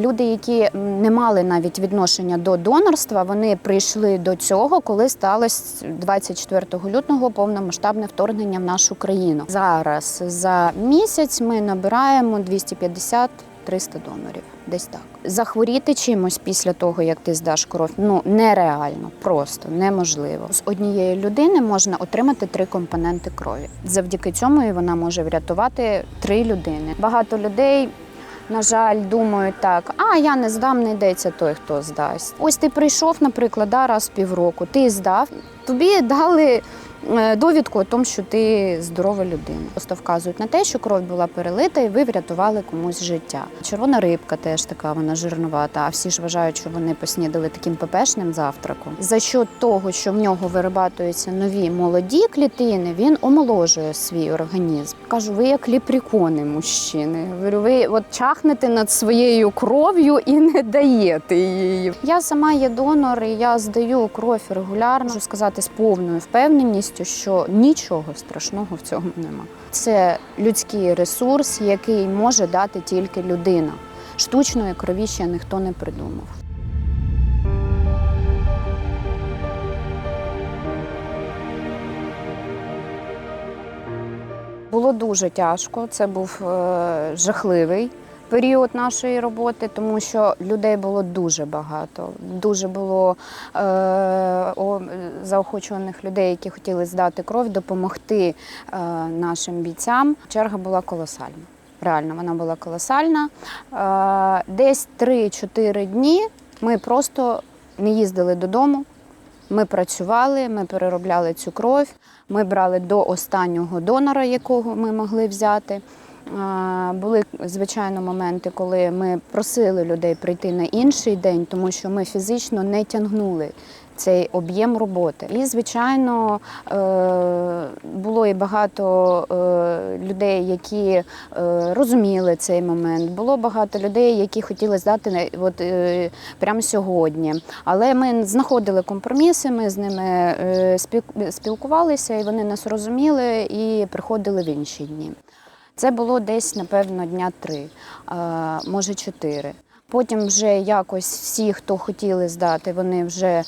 люди, які не мали навіть відношення до донорства, вони прийшли до цього, коли сталося 24 лютого повномасштабне вторгнення в нашу країну. Зараз за місяць ми набираємо 250-300 донорів. Десь так. Захворіти чимось після того, як ти здаш кров, ну нереально, просто неможливо. З однієї людини можна отримати три компоненти крові. Завдяки цьому і вона може врятувати три людини. Багато людей. На жаль, думають так: а я не здам, не йдеться той, хто здасть. Ось ти прийшов, наприклад, да, раз в півроку, ти здав, тобі дали довідку о тому, що ти здорова людина. Просто вказують на те, що кров була перелита, і ви врятували комусь життя. Червона рибка теж така, вона жирновата. А всі ж вважають, що вони поснідали таким пепешним завтраком. За що того, що в нього вирабатуються нові молоді клітини, він омоложує свій організм. Кажу, ви як ліпрікони, мужчини. Говорю, ви от чахнете над своєю кров'ю і не даєте її. Я сама є донор, і я здаю кров регулярно. Можу сказати з повною впевненістю, що нічого страшного в цьому нема. Це людський ресурс, який може дати тільки людина. Штучної крові ще ніхто не придумав. Було дуже тяжко. Це був е, жахливий період нашої роботи, тому що людей було дуже багато. Дуже було е, о, заохочуваних людей, які хотіли здати кров, допомогти е, нашим бійцям. Черга була колосальна. Реально, вона була колосальна. Е, десь 3-4 дні ми просто не їздили додому. Ми працювали, ми переробляли цю кров. Ми брали до останнього донора, якого ми могли взяти. Були звичайно моменти, коли ми просили людей прийти на інший день, тому що ми фізично не тягнули цей об'єм роботи. І, звичайно, е, було і багато е, людей, які е, розуміли цей момент. Було багато людей, які хотіли здати от, прямо сьогодні. Але ми знаходили компроміси, ми з ними спілкувалися, і вони нас розуміли і приходили в інші дні. Це було десь, напевно, дня три, може чотири. Потім вже якось всі, хто хотіли здати, вони вже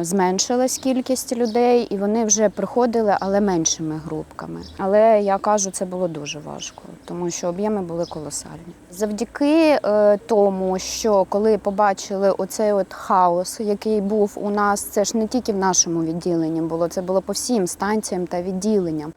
зменшилась кількість людей, і вони вже приходили, але меншими групками. Але я кажу, це було дуже важко, тому що об'єми були колосальні. Завдяки е, тому, що коли побачили оцей от хаос, який був у нас, це ж не тільки в нашому відділенні було, це було по всім станціям та відділенням.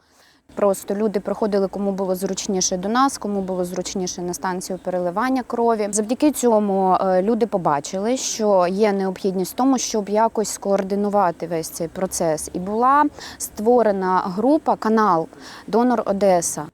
Просто люди приходили, кому було зручніше до нас, кому було зручніше на станцію переливання крові. Завдяки цьому е, люди побачили, що є необхідність в тому, щоб якось скоординувати весь цей процес. І була створена група, канал Донор Одеса. е,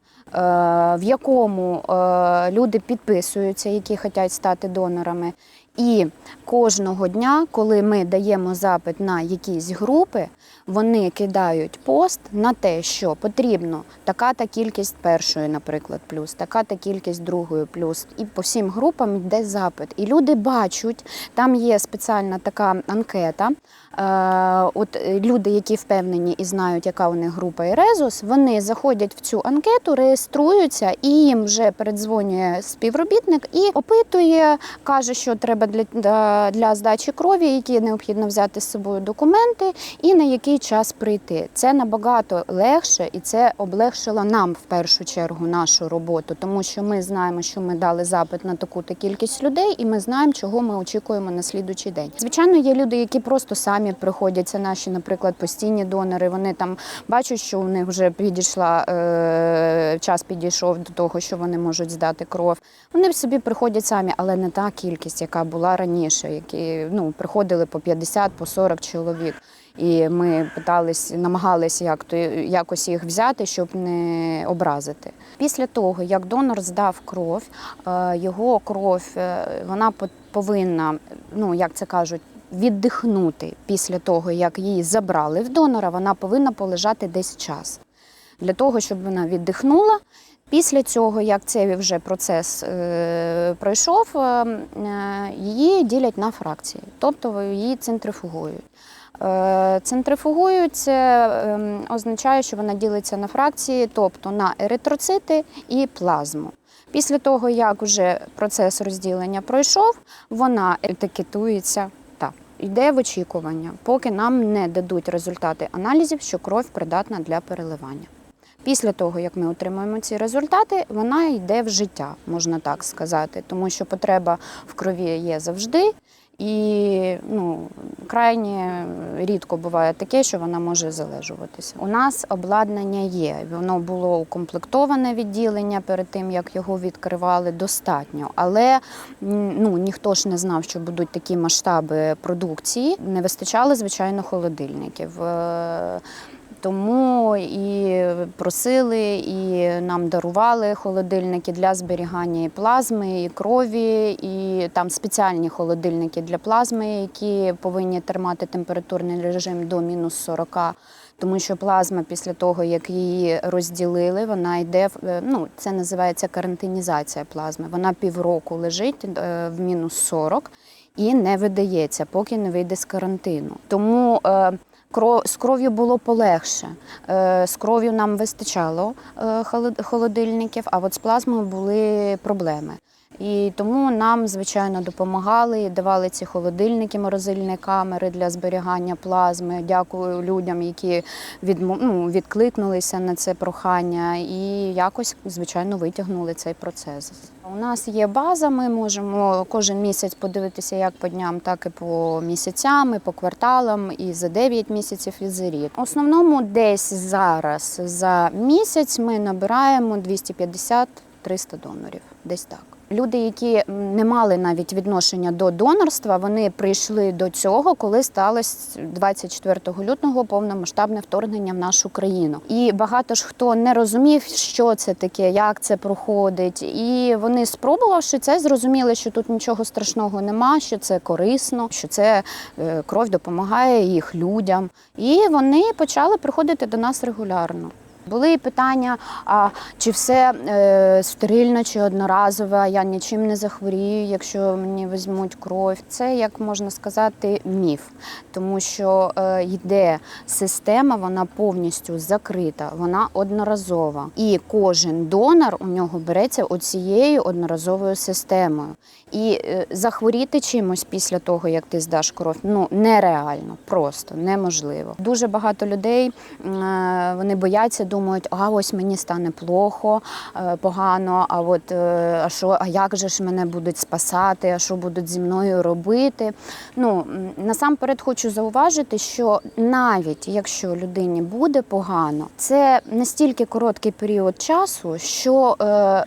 В якому е, люди підписуються, які хочуть стати донорами. І кожного дня, коли ми даємо запит на якісь групи, вони кидають пост на те, що потрібно така-та кількість першої, наприклад, плюс, така-та кількість другої плюс. І по всім групам йде запит. І люди бачать, там є спеціальна така анкета. Е, От е, люди, які впевнені і знають, яка у них група і резус, вони заходять в цю анкету, реєструються, і їм вже передзвонює співробітник і опитує, каже, що треба для- для здачі крові, які необхідно взяти з собою документи, і на який час прийти. Це набагато легше, і це облегшило нам в першу чергу нашу роботу, тому що ми знаємо, що ми дали запит на таку-то кількість людей, і ми знаємо, чого ми очікуємо на слідучий день. Звичайно, є люди, які просто самі приходять. Це наші, наприклад, постійні донори. Вони там бачать, що у них вже підійшла е, час підійшов до того, що вони можуть здати кров. Вони собі приходять самі, але не та кількість, яка була раніше, які ну приходили по 50, по 40 чоловік. І ми питались, намагалися як то якось їх взяти, щоб не образити. Після того, як донор здав кров, е, його кров е, вона повинна, ну як це кажуть, віддихнути після того, як її забрали в донора, вона повинна полежати десь час для того, щоб вона віддихнула. Після цього, як цей вже процес е, пройшов, е, е, її ділять на фракції, тобто її центрифугують. Е, Центрифугують ем, означає, що вона ділиться на фракції, тобто на еритроцити і плазму. Після того, як вже процес розділення пройшов, вона етикетується так. Йде в очікування, поки нам не дадуть результати аналізів, що кров придатна для переливання. Після того, як ми отримуємо ці результати, вона йде в життя, можна так сказати, тому що потреба в крові є завжди, і ну, крайні рідко буває таке, що вона може залежуватися. У нас обладнання є, воно було укомплектоване відділення перед тим, як його відкривали, достатньо. Але ну, ніхто ж не знав, що будуть такі масштаби продукції. Не вистачало, звичайно, холодильників. Тому і просили, і нам дарували холодильники для зберігання і плазми, і крові, і там спеціальні холодильники для плазми, які повинні тримати температурний режим до мінус 40. Тому що плазма після того, як її розділили, вона йде е, ну це називається карантинізація плазми. Вона півроку лежить е, в мінус 40 і не видається, поки не вийде з карантину. Тому е, З кров'ю було полегше. Е, З кров'ю нам вистачало е, холодильників, а от з плазмою були проблеми. І тому нам, звичайно, допомагали давали ці холодильники, морозильні камери для зберігання плазми. Дякую людям, які відмо- ну, відкликнулися на це прохання і якось, звичайно, витягнули цей процес. У нас є база, ми можемо кожен місяць подивитися як по дням, так і по місяцям, і по кварталам, і за 9 місяців, і за рік. В основному десь зараз за місяць ми набираємо 250-300 донорів. Десь так. Люди, які не мали навіть відношення до донорства, вони прийшли до цього, коли сталося 24 лютого повномасштабне вторгнення в нашу країну. І багато ж хто не розумів, що це таке, як це проходить. І вони, спробувавши це, зрозуміли, що тут нічого страшного нема, що це корисно, що це е, кров допомагає їх людям. І вони почали приходити до нас регулярно. Були питання, а чи все е, стерильно, чи одноразове, я нічим не захворію, якщо мені візьмуть кров. Це, як можна сказати, міф, тому що е, йде система, вона повністю закрита, вона одноразова. І кожен донор у нього береться оцією одноразовою системою. І е, захворіти чимось після того, як ти здаш кров, ну нереально, просто неможливо. Дуже багато людей е, вони бояться, думають, а ось мені стане плохо, е, погано. А от а що, а як же ж мене будуть спасати? А що будуть зі мною робити? Ну насамперед хочу зауважити, що навіть якщо людині буде погано, це настільки короткий період часу, що,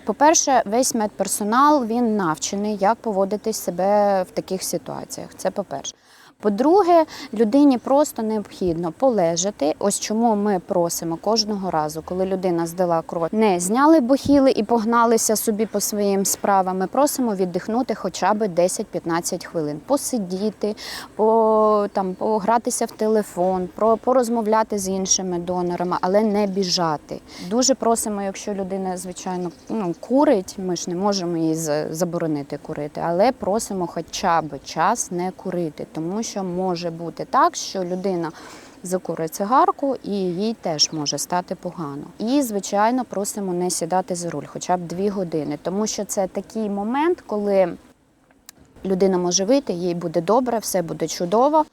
по-перше, весь медперсонал він навчений, як поводити себе в таких ситуаціях. Це по-перше. По-друге, людині просто необхідно полежати. Ось чому ми просимо кожного разу, коли людина здала кров, не зняли бахіли і погналися собі по своїм справам. Ми просимо віддихнути хоча б 10-15 хвилин, посидіти, по, там, погратися в телефон, про, порозмовляти з іншими донорами, але не біжати. Дуже просимо, якщо людина, звичайно, ну, курить, ми ж не можемо за- заборонити курити, але просимо хоча б час не курити, тому що може бути так, що людина. Закурить цигарку і їй теж може стати погано. І, звичайно, просимо не сідати за руль хоча б дві години, тому що це такий момент, коли людина може вийти, їй буде добре, все буде чудово.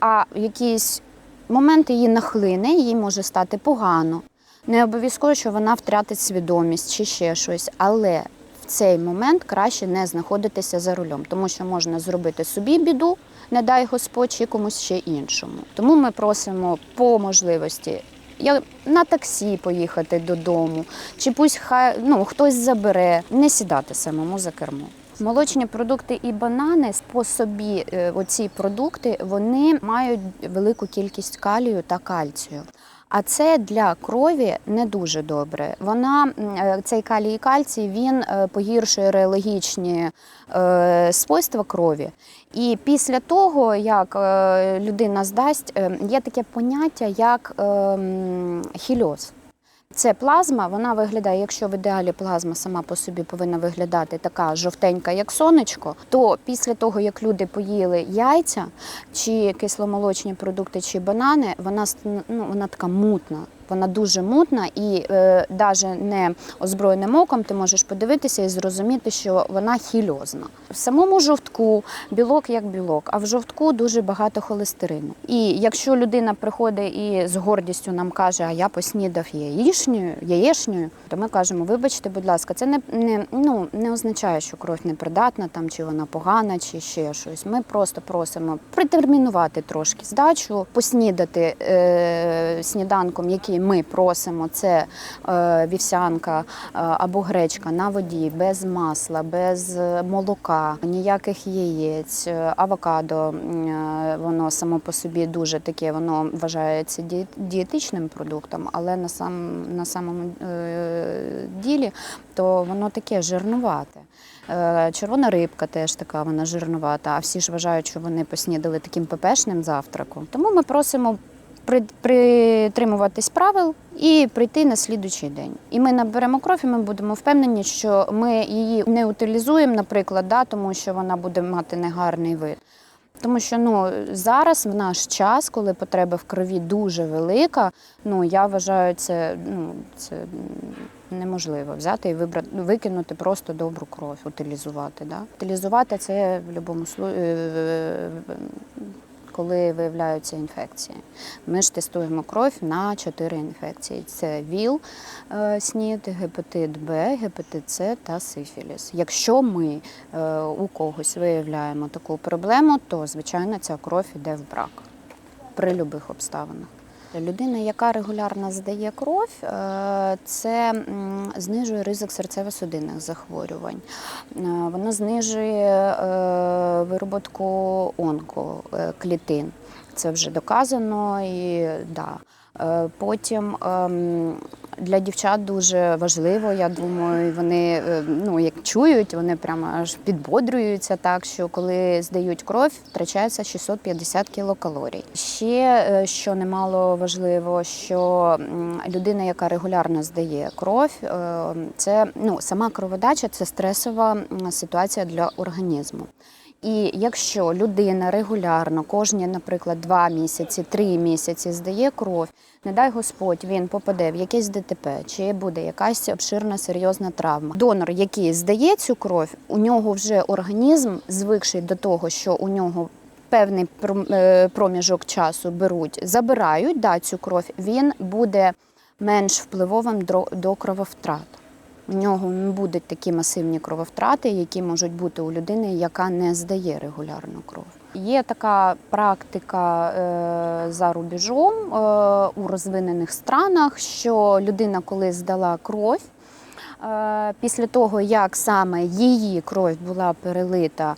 А якийсь момент її нахлине, їй може стати погано. Не обов'язково, що вона втратить свідомість чи ще щось, але в цей момент краще не знаходитися за рулем, тому що можна зробити собі біду, не дай Господь, чи комусь ще іншому. Тому ми просимо по можливості я на таксі поїхати додому, чи пусть хай ну хтось забере, не сідати самому за кермо. Молочні продукти і банани по собі, е, оці продукти, вони мають велику кількість калію та кальцію. А це для крові не дуже добре. Вона е, цей калій і кальцій він е, погіршує реологічні е, свойства крові. І після того, як людина здасть, є таке поняття як е, хільоз. Це плазма, вона виглядає, якщо в ідеалі плазма сама по собі повинна виглядати така жовтенька, як сонечко, то після того, як люди поїли яйця чи кисломолочні продукти, чи банани, вона ну, вона така мутна. Вона дуже мутна і е, навіть не озброєним оком ти можеш подивитися і зрозуміти, що вона хільозна. В самому жовтку білок як білок, а в жовтку дуже багато холестерину. І якщо людина приходить і з гордістю нам каже, а я поснідав яєчнею, яєчнею, то ми кажемо, вибачте, будь ласка, це не, не, ну, не означає, що кров непридатна, там, чи вона погана, чи ще щось. Ми просто просимо притермінувати трошки здачу, поснідати е, сніданком, який ми просимо, це е, вівсянка е, або гречка на воді, без масла, без е, молока, ніяких яєць, авокадо. Воно само по собі дуже таке, воно вважається ді- дієтичним продуктом, але на сам на самому ділі то воно таке жирнувате. Червона рибка теж така, вона жирнувата. А всі ж вважають, що вони поснідали таким пепешним завтраком. Тому ми просимо притримуватись правил і прийти на слідучий день. І ми наберемо кров, і ми будемо впевнені, що ми її не утилізуємо, наприклад, да, тому що вона буде мати негарний вид. Тому що ну зараз в наш час, коли потреба в крові дуже велика, ну я вважаю, це ну це неможливо взяти і вибрати викинути просто добру кров, утилізувати. Да? Утилізувати це в будь-якому случаї, коли виявляються інфекції. Ми ж тестуємо кров на чотири інфекції: це ВІЛ, е, СНІД, гепатит Б, гепатит С та сифіліс. Якщо ми е, у когось виявляємо таку проблему, то звичайно ця кров йде в брак при будь-яких обставинах. Людина, яка регулярно здає кров, е, це знижує ризик серцево-судинних захворювань. Вона знижує е, вироботку онкоклітин. Це вже доказано і да. Е, Потім ем, для дівчат дуже важливо, я думаю, вони е, ну, як чують, вони прямо аж підбодрюються так, що коли здають кров, втрачається 650 кілокалорій. Ще е, що немало важливо, що людина, яка регулярно здає кров, це ну, сама кроводача це стресова ситуація для організму. І якщо людина регулярно, кожні, наприклад, два місяці, три місяці здає кров, не дай Господь, він попаде в якесь ДТП, чи буде якась обширна серйозна травма. Донор, який здає цю кров, у нього вже організм, звикший до того, що у нього певний е, проміжок часу беруть, забирають да, цю кров, він буде менш впливовим до крововтрат. У нього не будуть такі масивні крововтрати, які можуть бути у людини, яка не здає регулярно кров. Є така практика е, за рубежом е, у розвинених странах, що людина, коли здала кров, е, після того, як саме її кров була перелита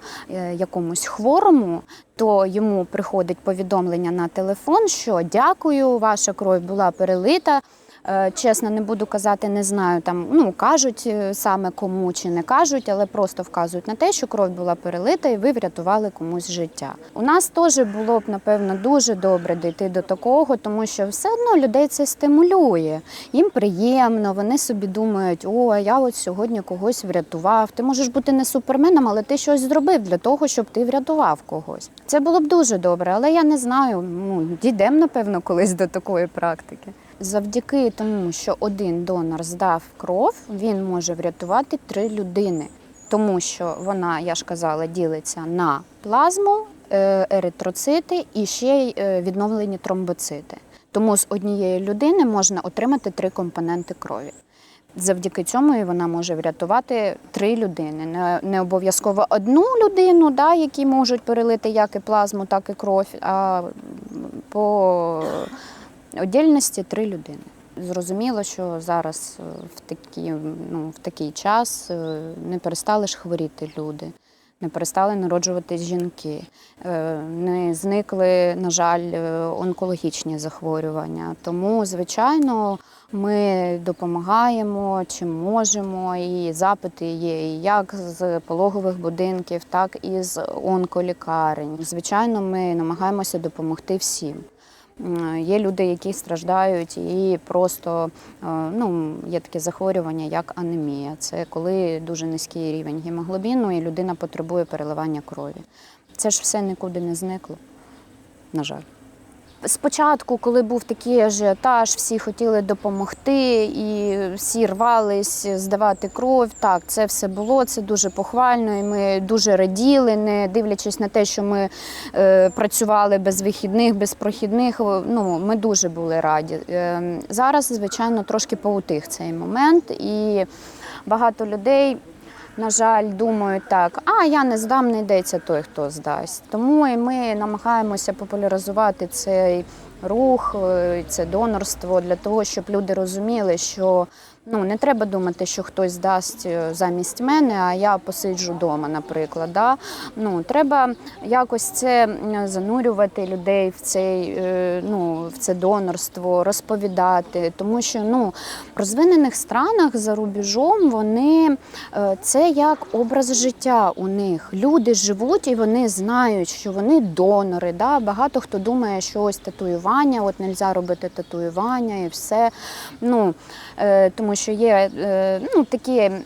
якомусь хворому, то йому приходить повідомлення на телефон, що дякую, ваша кров була перелита. Е, Чесно, не буду казати, не знаю. Там ну кажуть е, саме кому чи не кажуть, але просто вказують на те, що кров була перелита, і ви врятували комусь життя. У нас теж було б напевно дуже добре дійти до такого, тому що все одно людей це стимулює. Їм приємно, вони собі думають, о, я от сьогодні когось врятував. Ти можеш бути не суперменом, але ти щось зробив для того, щоб ти врятував когось. Це було б дуже добре, але я не знаю. Ну дійдемо, напевно, колись до такої практики. Завдяки тому, що один донор здав кров, він може врятувати три людини, тому що вона, я ж казала, ділиться на плазму, е, еритроцити і ще й е, відновлені тромбоцити. Тому з однієї людини можна отримати три компоненти крові. Завдяки цьому і вона може врятувати три людини. Не, обов'язково одну людину, да, які можуть перелити як і плазму, так і кров, а по Отдільності три людини. Зрозуміло, що зараз е, в, такі, ну, в такий час е, не перестали ж хворіти люди, не перестали народжуватись жінки, е, не зникли, на жаль, онкологічні захворювання. Тому, звичайно, ми допомагаємо чим можемо, і запити є як з пологових будинків, так і з онколікарень. Звичайно, ми намагаємося допомогти всім. Є люди, які страждають, і просто е, ну, є таке захворювання, як анемія. Це коли дуже низький рівень гемоглобіну, і людина потребує переливання крові. Це ж все нікуди не зникло, на жаль. Спочатку, коли був такий ажіотаж, всі хотіли допомогти і всі рвались здавати кров. Так, це все було, це дуже похвально, і ми дуже раділи, не дивлячись на те, що ми е, працювали без вихідних, без прохідних. Ну, ми дуже були раді. Е, зараз, звичайно, трошки поутих цей момент, і багато людей. На жаль, думають так, а я не здам, не йдеться той, хто здасть. Тому і ми намагаємося популяризувати цей рух, е, це донорство для того, щоб люди розуміли, що ну не треба думати, що хтось здасть е, замість мене, а я посиджу вдома, наприклад. Да? Ну треба якось це занурювати людей в цей е, ну в це донорство, розповідати, тому що ну в розвинених странах за рубежом вони е, це як образ життя у них. Люди живуть і вони знають, що вони донори. Да? Багато хто думає, що ось татуювання, от не можна робити татуювання і все. Ну, е, що є е, ну, такий е,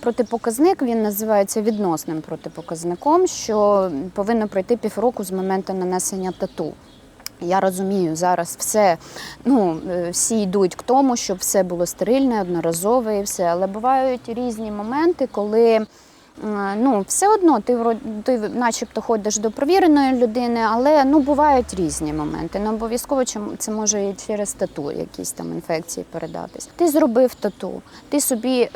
протипоказник, він називається відносним протипоказником, що повинно пройти півроку з моменту нанесення тату. Я розумію, зараз все, ну е, всі йдуть к тому, щоб все було стерильне, одноразове і все. Але бувають різні моменти, коли ну, все одно ти, ти начебто ходиш до провіреної людини, але ну, бувають різні моменти. Не обов'язково чим- це може і через тату якісь там інфекції передатись. Ти зробив тату, ти собі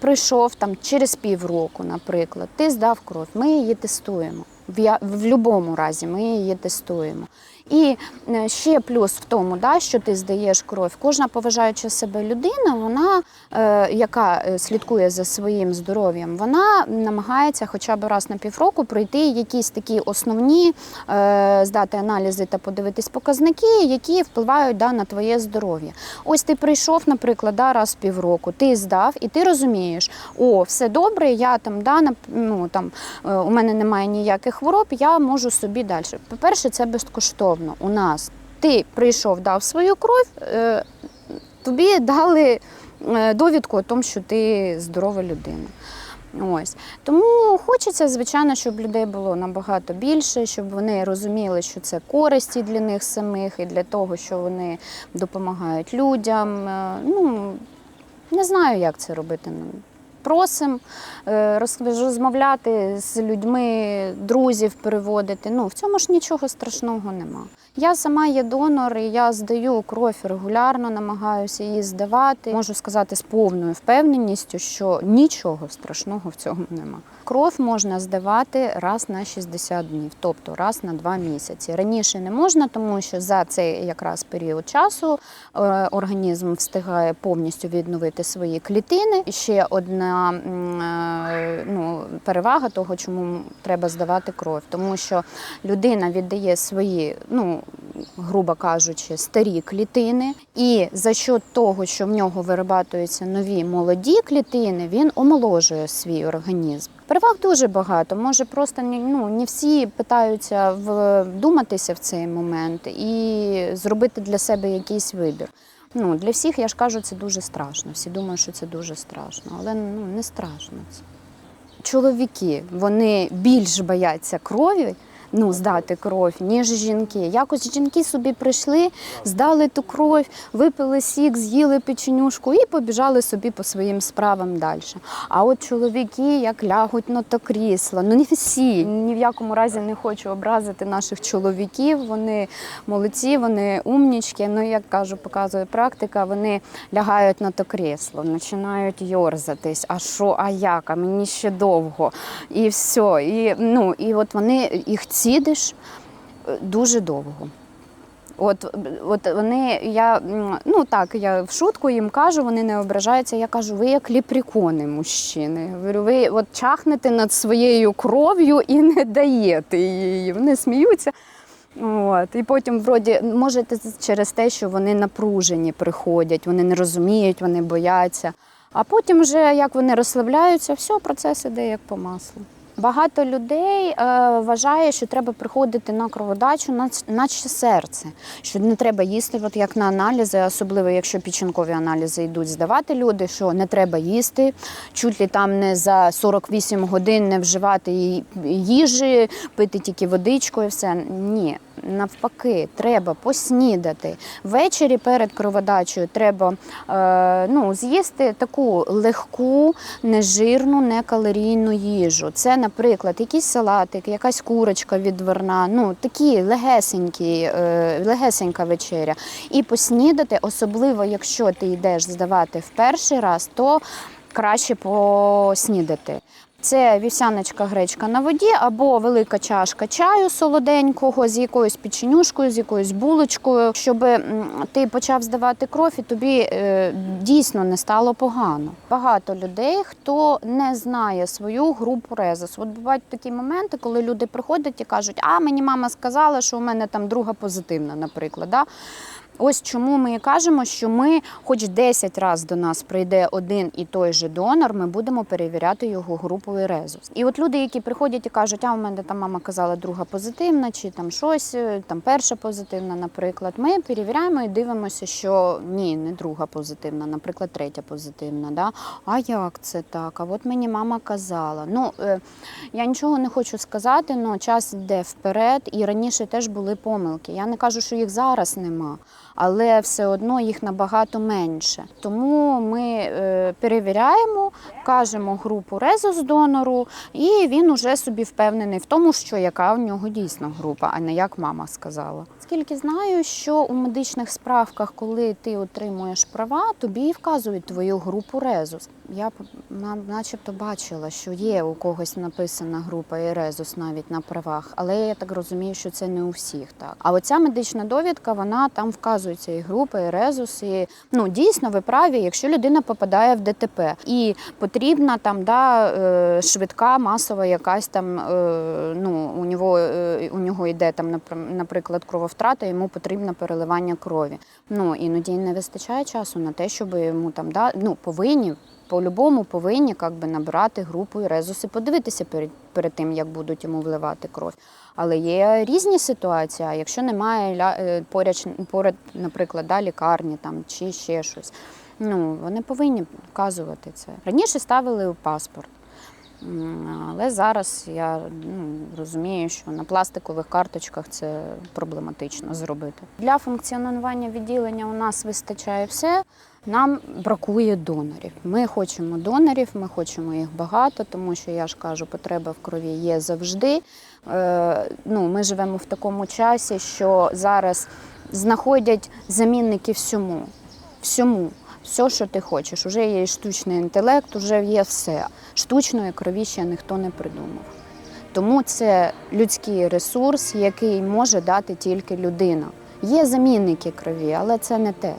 прийшов там через півроку, наприклад, ти здав кров, ми її тестуємо. В будь-якому разі ми її тестуємо. І е, ще плюс в тому, да, що ти здаєш кров. Кожна поважаюча себе людина, вона, е, яка е, слідкує за своїм здоров'ям, вона намагається хоча б раз на півроку пройти якісь такі основні, здати аналізи та подивитись показники, які впливають да, на твоє здоров'я. Ось ти прийшов, наприклад, да, раз в півроку, ти здав, і ти розумієш, о, все добре, я там, да, ну, там, у мене немає ніяких хвороб, я можу собі далі. По-перше, це безкоштовно у нас. Ти прийшов, дав свою кров, е, тобі дали е, довідку о тому, що ти здорова людина. Ось тому хочеться, звичайно, щоб людей було набагато більше, щоб вони розуміли, що це користі для них самих і для того, що вони допомагають людям. Е, Ну не знаю, як це робити. Просимо е, розмовляти з людьми, друзів переводити. Ну в цьому ж нічого страшного нема. Я сама є донор, і я здаю кров регулярно, намагаюся її здавати. Можу сказати з повною впевненістю, що нічого страшного в цьому нема. Кров можна здавати раз на 60 днів, тобто раз на два місяці. Раніше не можна, тому що за цей якраз період часу е, організм встигає повністю відновити свої клітини. Ще одна е, ну, перевага того, чому треба здавати кров, тому що людина віддає свої, ну грубо кажучи, старі клітини, і за счет того, що в нього вирабатуються нові молоді клітини, він омоложує свій організм. Переваг дуже багато. Може, просто ну, не всі питаються вдуматися в цей момент і зробити для себе якийсь вибір. Ну, для всіх, я ж кажу, це дуже страшно. Всі думають, що це дуже страшно, але ну, не страшно це. Чоловіки вони більш бояться крові, ну, здати кров, ніж жінки. Якось жінки собі прийшли, здали ту кров, випили сік, з'їли печенюшку і побіжали собі по своїм справам далі. А от чоловіки як лягуть на то крісло, ну не всі. Ні в якому разі не хочу образити наших чоловіків. Вони молодці, вони умнічки. Ну, як кажу, показує практика, вони лягають на то крісло, починають йорзатись. А що, а як? А мені ще довго. І все. І, ну, і от вони їх цідиш е, дуже довго. От, от вони, я ну так, я в шутку їм кажу, вони не ображаються. Я кажу, ви як ліпрікони, мужчини. Говорю, ви от чахнете над своєю кров'ю і не даєте її. Вони сміються. От, і потім, вроді, може, через те, що вони напружені приходять, вони не розуміють, вони бояться. А потім, вже як вони розслабляються, все, процес іде як по маслу. Багато людей е, вважає, що треба приходити на кроводачу, нач- наче серце, що не треба їсти, от як на аналізи, особливо якщо печінкові аналізи йдуть здавати люди, що не треба їсти, чуть ли там не за 48 годин не вживати їжі, пити тільки водичку і все. Ні, навпаки, треба поснідати. Ввечері перед кроводачею треба е, ну, з'їсти таку легку, нежирну, некалорійну їжу. Це, наприклад, якийсь салатик, якась курочка відварна, ну такі легесенькі, е, легесенька вечеря. І поснідати, особливо якщо ти йдеш здавати в перший раз, то краще поснідати. Це вівсяночка гречка на воді або велика чашка чаю солоденького з якоюсь печенюшкою, з якоюсь булочкою, щоб ти почав здавати кров і тобі е, дійсно не стало погано. Багато людей, хто не знає свою групу резус. От бувають такі моменти, коли люди приходять і кажуть, а мені мама сказала, що у мене там друга позитивна, наприклад. Да? Ось чому ми і кажемо, що ми, хоч 10 разів до нас прийде один і той же донор, ми будемо перевіряти його групою резус. І от люди, які приходять і кажуть, а у мене там мама казала друга позитивна, чи там щось, е, там перша позитивна, наприклад. Ми перевіряємо і дивимося, що ні, не друга позитивна, наприклад, третя позитивна. Да? А як це так? А от мені мама казала. Ну е, я нічого не хочу сказати, але час йде вперед, і раніше теж були помилки. Я не кажу, що їх зараз нема але все одно їх набагато менше. Тому ми е, перевіряємо, кажемо групу резус донору, і він уже собі впевнений в тому, що яка у нього дійсно група, а не як мама сказала. Скільки знаю, що у медичних справках, коли ти отримуєш права, тобі вказують твою групу резус. Я начебто бачила, що є у когось написана група і резус навіть на правах, але я так розумію, що це не у всіх так. А оця медична довідка, вона там вказується і група, і резус. І ну дійсно ви праві, якщо людина попадає в ДТП і потрібна там да, е, швидка масова якась там, е, ну у нього е, у нього йде там, напр- наприклад, крововтрата, йому потрібно переливання крові. Ну іноді не вистачає часу на те, щоб йому там да, ну повинні. По-любому повинні как би, набирати групу і резус і подивитися перед, перед тим, як будуть йому вливати кров. Але є різні ситуації. А якщо немає е, поряд, поряд наприклад, да, лікарні там, чи ще щось, ну, вони повинні вказувати це. Раніше ставили у паспорт. Але зараз я ну, розумію, що на пластикових карточках це проблематично зробити. Для функціонування відділення у нас вистачає все. Нам бракує донорів. Ми хочемо донорів, ми хочемо їх багато, тому що я ж кажу, потреба в крові є завжди. Е, ну, ми живемо в такому часі, що зараз знаходять замінники всьому. Всьому. Все, що ти хочеш. Уже є і штучний інтелект, уже є все. Штучної крові ще ніхто не придумав. Тому це людський ресурс, який може дати тільки людина. Є замінники крові, але це не те.